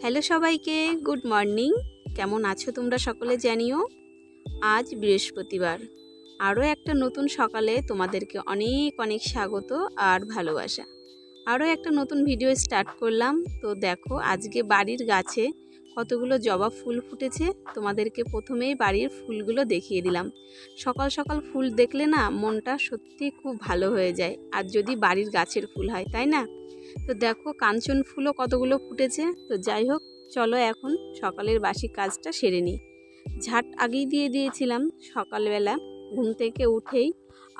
Hello সবাইকে, good morning. কেমন আছো তোমরা সকলে জানিও? আজ বৃহস্পতিবার। আরও একটা নতুন সকালে তোমাদেরকে অনেক অনেক স্বাগত আর ভালোবাসা। আরও একটা নতুন ভিডিও স্টার্ট করলাম। তো দেখো, আজকে বাড়ির গাছে কতগুলো জবা ফুল ফুটেছে, তোমাদেরকে প্রথমেই বাড়ির ফুলগুলো দেখিয়ে দিলাম। সকাল সকাল ফুল দেখলে না মনটা সত্যি খুব ভালো হয়ে যায়, আর যদি বাড়ির গাছের ফুল হয়, তাই না? তো দেখো কাঞ্চন ফুলও কতগুলো ফুটেছে, তো যাই হোক, চলো এখন সকালের বাসি কাজটা সেরে নিই। ঝাট আগেই দিয়ে দিয়েছিলাম সকালবেলা, ঘুম থেকে উঠেই,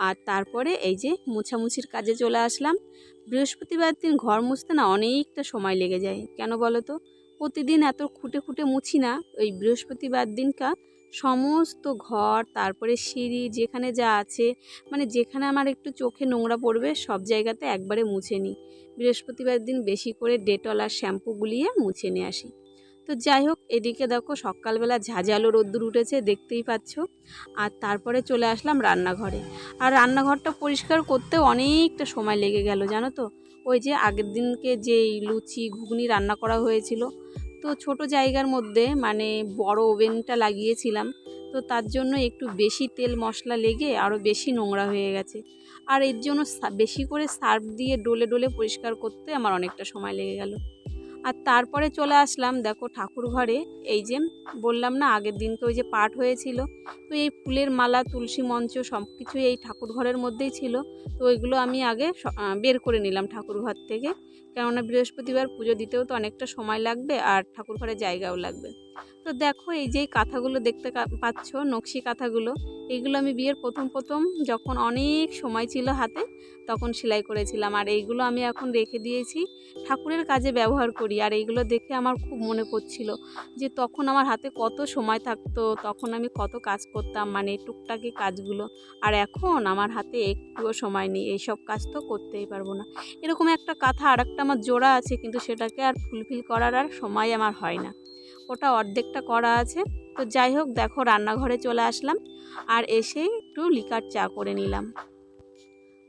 আর তারপরে এই যে মুছামুছির কাজে চলে আসলাম। বৃহস্পতিবার দিন ঘর মুছতে না অনেকটা সময় লেগে যায়, কেন বলো তো? প্রতিদিন এত খুঁটে খুঁটে মুছি না। ওই বৃহস্পতিবার দিনকা সমস্ত ঘর, তারপরে সিঁড়ি, যেখানে যা আছে মানে যেখানে আমার একটু চোখে নোংরা পড়বে, সব জায়গাতে একবারে মুছে নিই। বৃহস্পতিবার দিন বেশি করে ডেটল আর শ্যাম্পু গুলিয়ে মুছে নিয়ে আসি। তো যাই হোক, এদিকে দেখো সকালবেলা ঝাঁঝালো রোদ্দুর উঠেছে, দেখতেই পাচ্ছ। আর তারপরে চলে আসলাম রান্নাঘরে। আর রান্নাঘরটা পরিষ্কার করতে অনেকটা সময় লেগে গেল, জানো তো? ওই যে আগের দিনকে যেই লুচি, ঘুগনি রান্না করা হয়েছিল। তো ছোট জায়গার মধ্যে মানে বড় ওভেনটা লাগিয়েছিলাম। তো তার জন্য একটু বেশি তেল মশলা লেগে আরও বেশি নোংরা হয়ে গেছে। আর এর জন্য বেশি করে সার্ফ দিয়ে ডলে ডলে পরিষ্কার করতে আমার অনেকটা সময় লেগে গেল। আর তারপরে চলে আসলাম, দেখো ঠাকুর ঘরে এই যে বললাম না, আগের দিনকে ওই যে পাঠ হয়েছিল। তো এই ফুলের মালা, তুলসী মঞ্চ সব কিছুই এই ঠাকুর ঘরের মধ্যেই ছিল। তো ওইগুলো আমি আগে বের করে নিলাম ঠাকুর ঘর থেকে। কেননা বৃহস্পতিবার পুজো দিতেও তো অনেকটা সময় লাগবে আর ঠাকুর ঘরে জায়গাও লাগবে। তো দেখো এই যে কাঁথাগুলো দেখতে পাচ্ছ, নকশি কাঁথাগুলো এইগুলো আমি বিয়ের প্রথম প্রথম যখন অনেক সময় ছিল হাতে, তখন সেলাই করেছিলাম। আর এইগুলো আমি এখন রেখে দিয়েছি। ঠাকুরের কাজে ব্যবহার করি। আর এইগুলো দেখে আমার খুব মনে পড়ছিল যে তখন আমার হাতে কত সময় থাকতো, তখন আমি কত কাজ করতাম মানে টুকটাকি কাজগুলো। আর এখন আমার হাতে একটুও সময় নেই, এইসব কাজ তো করতেই পারব না। এরকম একটা কাঁথা আর একটা আমার জোড়া আছে, কিন্তু সেটাকে আর ফুলফিল করার আর সময় আমার হয় না। ওটা অর্ধেকটা করা আছে। তো যাই হোক, দেখো রান্নাঘরে চলে আসলাম আর এসে একটু লিকার চা করে নিলাম।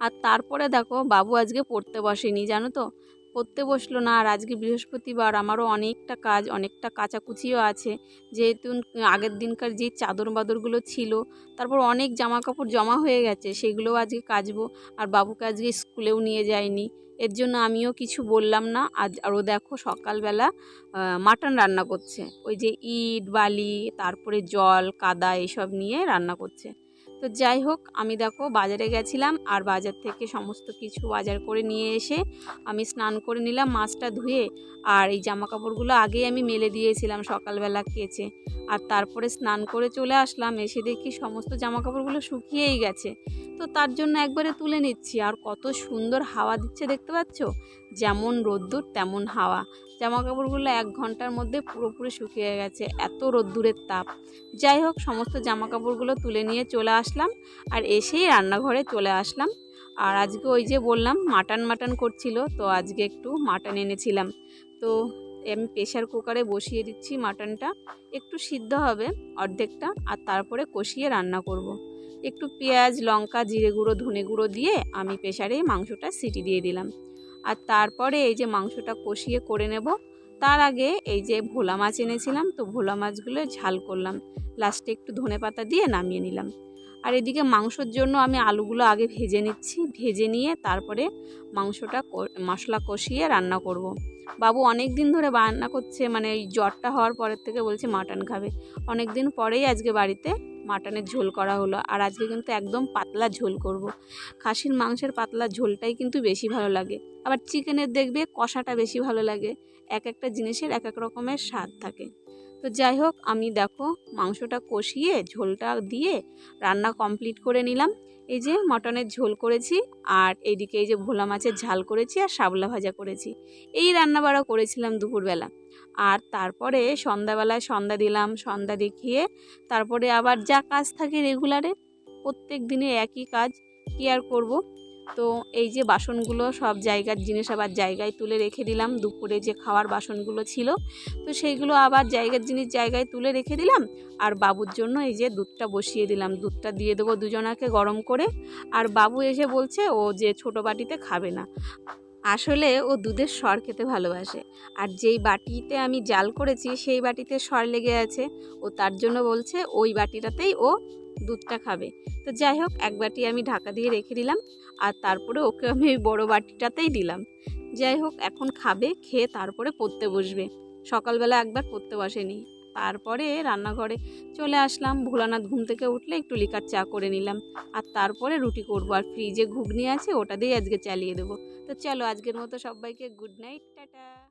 আর তারপরে দেখো, বাবু আজকে পড়তে বসেনি, জানো তো? পড়তে বসল না। আর আজকে বৃহস্পতিবার আমারও অনেকটা কাজ, অনেকটা কাচাকুচিও আছে। যেহেতু আগের দিনকার যে চাদর বাদরগুলো ছিল, তারপর অনেক জামা কাপড় জমা হয়ে গেছে, সেগুলোও আজকে কাচবো। আর বাবুকে আজকে স্কুলেও নিয়ে যায়নি এর জন্য আমিও কিছু বললাম না। আজ আরও দেখো সকালবেলা মাটন রান্না করছে। ওই যে ইট, বালি, তারপরে জল, কাদা, এসব নিয়ে রান্না করছে। তো যাই হোক, আমি দেখো বাজারে গেছিলাম আর বাজার থেকে সমস্ত কিছু বাজার করে নিয়ে এসে আমি স্নান করে নিলাম মাছটা ধুয়ে। আর এই জামা কাপড়গুলো আগেই আমি মেলে দিয়েছিলাম সকালবেলা কেচে। আর তারপরে স্নান করে চলে আসলাম, এসে দেখি সমস্ত জামা কাপড়গুলো শুকিয়েই গেছে। তো তার জন্য একবারে তুলে নিচ্ছি। আর কত সুন্দর হাওয়া দিচ্ছে দেখতে পাচ্ছ? যেমন রোদ্দুর, তেমন হাওয়া। জামা কাপড়গুলো এক ঘণ্টার মধ্যে পুরোপুরি শুকিয়ে গেছে, এত রোদ্দুরের তাপ। যাই হোক, সমস্ত জামা কাপড়গুলো তুলে নিয়ে চলে আসলাম আর এসেই রান্নাঘরে চলে আসলাম। আর আজকে ওই যে বললাম, মাটন মাটন করছিল, তো আজকে একটু মাটন এনেছিলাম। তো আমি প্রেশার কুকারে বসিয়ে দিচ্ছি মাটনটা। একটু সিদ্ধ হবে অর্ধেকটা, আর তারপরে কষিয়ে রান্না করব। একটু পেঁয়াজ, লঙ্কা, জিরে গুঁড়ো, ধনে গুঁড়ো দিয়ে আমি প্রেশারে মাংসটা সিটি দিয়ে দিলাম। আর তারপরে এই যে মাংসটা কষিয়ে করে নেব তার আগে এই যে ভোলা মাছ এনেছিলাম, তো ভোলা মাছগুলো ঝাল করলাম। লাস্টে একটু ধনে পাতা দিয়ে নামিয়ে নিলাম। আর এদিকে মাংসর জন্য আমি আলুগুলো আগে ভেজে নিচ্ছি। ভেজে নিয়ে তারপরে মাংসটা মশলা কষিয়ে রান্না করব। বাবু অনেক দিন ধরে রান্না করছে মানে জ্বরটা হওয়ার পরের থেকে বলছে মাটন খাবে। অনেক দিন পরেই আজকে বাড়িতে মাটনের ঝোল করা হলো। আর আজকে কিন্তু একদম পাতলা ঝোল করব। খাসির মাংসের পাতলা ঝোলটাই কিন্তু বেশি ভালো লাগে। আবার চিকেনের দেখবে কষাটা বেশি ভালো লাগে। এক একটা জিনিসের এক এক রকমের স্বাদ থাকে। তো যাই হোক, আমি দেখো মাংসটা কষিয়ে ঝোলটা দিয়ে রান্না কমপ্লিট করে নিলাম। এই যে মটনের ঝোল করেছি আর এইদিকে এই যে ভোলা মাছের ঝাল করেছি আর শাবলা ভাজা করেছি। এই রান্না বাড়া করেছিলাম দুপুরবেলা। আর তারপরে সন্ধ্যাবেলায় সন্ধ্যা দিলাম, সন্ধ্যা দেখিয়ে তারপরে আবার যা কাজ থাকে রেগুলারে প্রত্যেক দিনে একই কাজ, কী আর করব? তো এই যে বাসনগুলো সব জায়গার জিনিস আবার জায়গায় তুলে রেখে দিলাম। দুপুরে যে খাওয়ার বাসনগুলো ছিল, তো সেইগুলো আবার জায়গার জিনিস জায়গায় তুলে রেখে দিলাম। আর বাবুর জন্য এই যে দুধটা বসিয়ে দিলাম। দুধটা দিয়ে দেবো দুজনাকে গরম করে। আর বাবু এসে বলছে, ও যে ছোটো বাটিতে খাবে না। আসলে ও দুধের সর খেতে ভালোবাসে। আর যেই বাটিতে আমি জাল করেছি, সেই বাটিতে সর লেগে আছে। ও তার জন্য বলছে, ওই বাটিটাতেই ও দুধটা খাবে। তো যাই হোক, এক বাটি আমি ঢাকা দিয়ে রেখে দিলাম। আর তারপরে ওকে আমি ওই বড়ো বাটিটাতেই দিলাম। যাই হোক, এখন খাবে, খেয়ে তারপরে পড়তে বসবে। সকালবেলা একবার পড়তে বসেনি তারপরে রান্নাঘরে চলে আসলাম। ভোলানাথ ঘুম থেকে উঠলে একটু লিকার চা করে নিলাম। আর তারপরে রুটি করব। আর ফ্রিজে ঘুগনি আছে, ওটা দিয়েই আজকে চালিয়ে দেবো। তো চলো, আজকের মতো সবাইকে গুড নাইট টাটা।